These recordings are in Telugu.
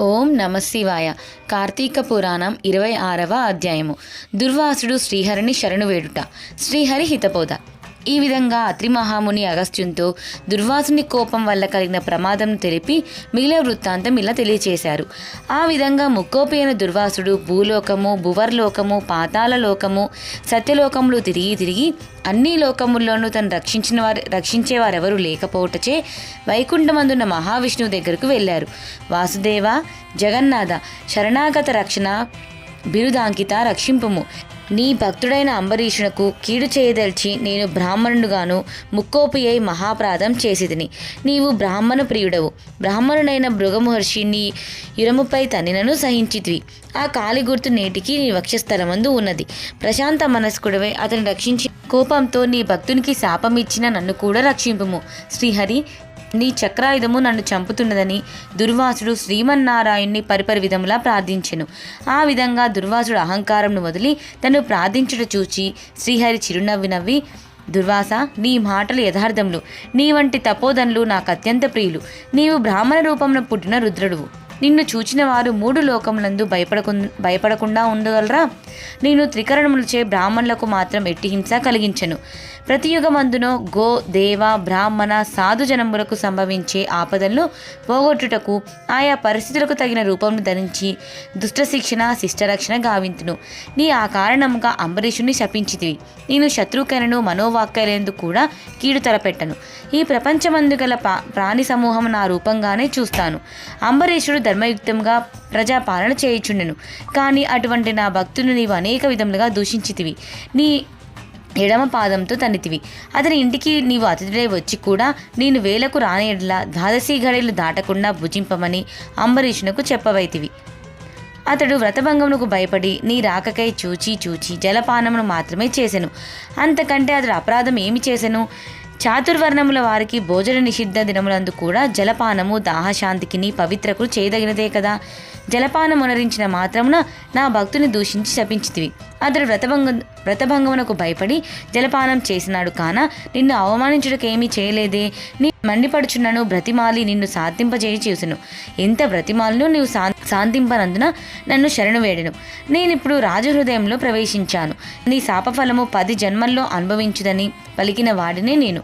ఓం నమ శివాయ. కార్తీక పురాణం ఇరవై ఆరవ అధ్యాయము. దుర్వాసుడు శ్రీహరిని శరణు వేడుట. శ్రీహరి హితపోద ఈ విధంగా అత్రిమహాముని అగస్త్యునితో దుర్వాసుని కోపం వల్ల కలిగిన ప్రమాదం తెలిపి మిగిలిన వృత్తాంతం ఇలా తెలియచేశారు. ఆ విధంగా ముక్కోపి అయిన దుర్వాసుడు భూలోకము భువర్లోకము పాతాల లోకము సత్యలోకములు తిరిగి తిరిగి అన్ని లోకముల్లోనూ తను రక్షించిన వారు రక్షించేవారెవరూ లేకపోవటచే వైకుంఠమందున్న మహావిష్ణువు దగ్గరకు వెళ్ళారు. వాసుదేవ జగన్నాథ శరణాగత రక్షణ బిరుదాంకిత రక్షింపుము. నీ భక్తుడైన అంబరీషునకు కీడు చేయదలిచి నేను బ్రాహ్మణుడుగాను ముక్కోపి అయి మహాప్రాధం చేసిదిని. నీవు బ్రాహ్మణ ప్రియుడవు. బ్రాహ్మణుడైన భృగమహర్షి నీ ఇరముపై తనినను సహించితివి. ఆ కాలి గుర్తు నేటికి నీ వక్షస్థలమందు ఉన్నది. ప్రశాంత మనస్కుడవై అతను రక్షించి కోపంతో నీ భక్తునికి శాపమిచ్చిన నన్ను కూడా రక్షింపుము. శ్రీహరి నీ చక్రాయుధము నన్ను చంపుతున్నదని దుర్వాసుడు శ్రీమన్నారాయణ్ణి పరిపరి విధములా ప్రార్థించెను. ఆ విధంగా దుర్వాసుడు అహంకారంను వదిలి తను ప్రార్థించుట చూచి శ్రీహరి చిరునవ్వి నవ్వి దుర్వాస నీ మాటలు యథార్థములు. నీ వంటి తపోదనులు నాకు అత్యంత ప్రియులు. నీవు బ్రాహ్మణ రూపంలో పుట్టిన రుద్రుడువు. నిన్ను చూచిన వారు మూడు లోకములందు భయపడకు భయపడకుండా ఉండగలరా? నేను త్రికరణములచే బ్రాహ్మణులకు మాత్రం ఎట్టి హింస కలిగించను. ప్రతి యుగమందునో గో దేవ బ్రాహ్మణ సాధు జనములకు సంభవించే ఆపదలను పోగొట్టుటకు ఆయా పరిస్థితులకు తగిన రూపంను ధరించి దుష్ట శిక్షణ శిష్టరక్షణ గావింతును. నీ ఆ కారణముగా అంబరీషుని శపించితివి. నేను శత్రుకరణను మనోవాక్యలందు కూడా కీడు తలపెట్టను. ఈ ప్రపంచమందు గల పా ప్రాణి సమూహం నా రూపంగానే చూస్తాను. అంబరీషుడు ధర్మయుక్తంగా ప్రజాపాలన చేయుచుండెను. కానీ అటువంటి నా భక్తులు నీవు అనేక విధములుగా దూషించితివి. నీ ఎడమ పాదంతో తన్నితివి. అతని ఇంటికి నీవు అతిథుడై వచ్చి కూడా నేను వేలకు రానేలా ద్వాదశీ ఘడియలు దాటకుండా భుజింపమని అంబరీషునకు చెప్పవైతివి. అతడు వ్రతభంగమునకు భయపడి నీ రాకకై చూచి చూచి జలపానమును మాత్రమే చేసెను. అంతకంటే అతడు అపరాధం ఏమి చేసెను? చాతుర్వర్ణముల వారికి భోజన నిషిద్ధ దినములందు కూడా జలపానము దాహశాంతికిని పవిత్రకు చేయదగినదే కదా. జలపానం ఉనరించిన మాత్రమున నా భక్తుని దూషించి శపించితివి. అతడు వ్రతభంగ వ్రతభంగమునకు భయపడి జలపానం చేసినాడు కాన నిన్ను అవమానించుటకేమీ చేయలేదే. నీ మండిపడుచున్నను బ్రతిమాలి నిన్ను శాంతింపజేయి చూసెను. ఎంత బ్రతిమాలను నీవు శా శాంతింపనందున నన్ను శరణు వేడెను. నేనిప్పుడు రాజహృదయంలో ప్రవేశించాను. నీ శాపఫలము పది జన్మల్లో అనుభవించుదని పలికిన వాడినే నేను.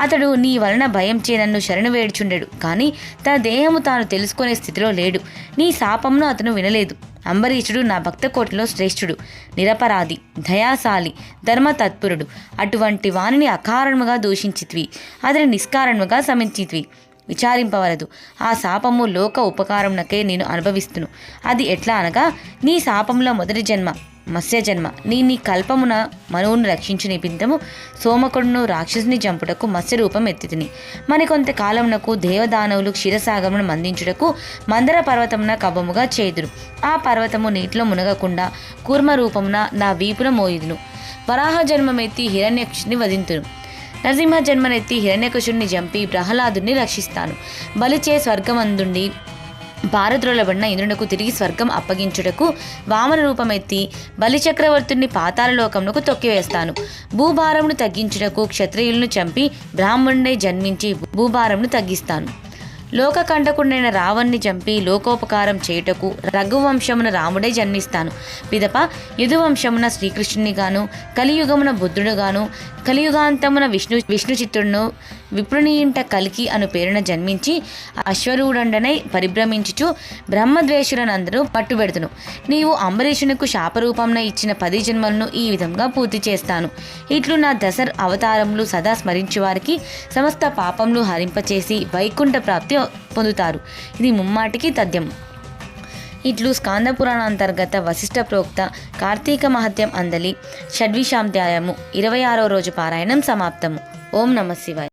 అతడు నీ వలన భయం చే నన్ను శరణు వేడుచుండెడు. కానీ తన దేహము తాను తెలుసుకునే స్థితిలో లేడు. నీ శాపమును అతను వినలేదు. అంబరీషుడు నా భక్త కోటిలో శ్రేష్ఠుడు నిరపరాధి దయాశాలి ధర్మతత్పురుడు. అటువంటి వానిని అకారణముగా దూషించిత్వి అతని నిష్కారణముగా సమించిత్వి విచారింపవలదు. ఆ శాపము లోక ఉపకారమునకే నేను అనుభవిస్తును. అది ఎట్లా అనగా నీ శాపంలో మొదటి జన్మ మత్స్య జన్మ నీ నీ కల్పమున మనువును రక్షించు నిపింతము సోమకుడును రాక్షసుని చంపుటకు మత్స్య రూపం ఎత్తితిని. మరికొంత కాలమునకు దేవదానవులు క్షీరసాగమును మందించుటకు మందర పర్వతమున కబముగా చేదురు. ఆ పర్వతము నీటిలో మునగకుండా కూర్మ రూపమున నా వీపున మోయుదును. వరాహ జన్మమెత్తి హిరణ్యక్షుని వధింతును. నరసింహ జన్మనెత్తి హిరణ్యకుశుడిని చంపి ప్రహ్లాదుని రక్షిస్తాను. బలిచే స్వర్గమందుండి భారద్రోలబడిన ఇంద్రునకు తిరిగి స్వర్గం అప్పగించుటకు వామన రూపమెత్తి బలిచక్రవర్తుని పాతాళలోకమునకు తొక్కివేస్తాను. భూభారమును తగ్గించుటకు క్షత్రియులను చంపి బ్రాహ్మణుడై జన్మించి భూభారమును తగ్గిస్తాను. లోకకంటకుండైన రావణ్ణి చంపి లోకోపకారం చేయుటకు రఘువంశమున రాముడే జన్మిస్తాను. పిదప యదువంశమున శ్రీకృష్ణుని గాను కలియుగమున బుద్ధుడుగాను కలియుగాంతమున విష్ణు విష్ణు చిత్రుడును విప్రుని ఇంట కలికి అను పేరున జన్మించి అశ్వరూఢండనై పరిభ్రమించుచు బ్రహ్మద్వేషులనందరూ పట్టుబెడుతును నీవు అంబరీషునకు శాపరూపంన ఇచ్చిన పది జన్మలను ఈ విధంగా పూర్తి చేస్తాను. ఇట్లు నా దశర్ అవతారములు సదా స్మరించు వారికి సమస్త పాపములు హరింపచేసి వైకుంఠ ప్రాప్తి పొందుతారు. ఇది ముమ్మాటికి తథ్యం. ఇట్లు స్కాంద పురాణ అంతర్గత వశిష్ఠ ప్రోక్త కార్తీక మహత్యం అందలి షడ్విషాంధ్యాయము ఇరవై ఆరో రోజు పారాయణం సమాప్తము. ఓం నమ శివాయ.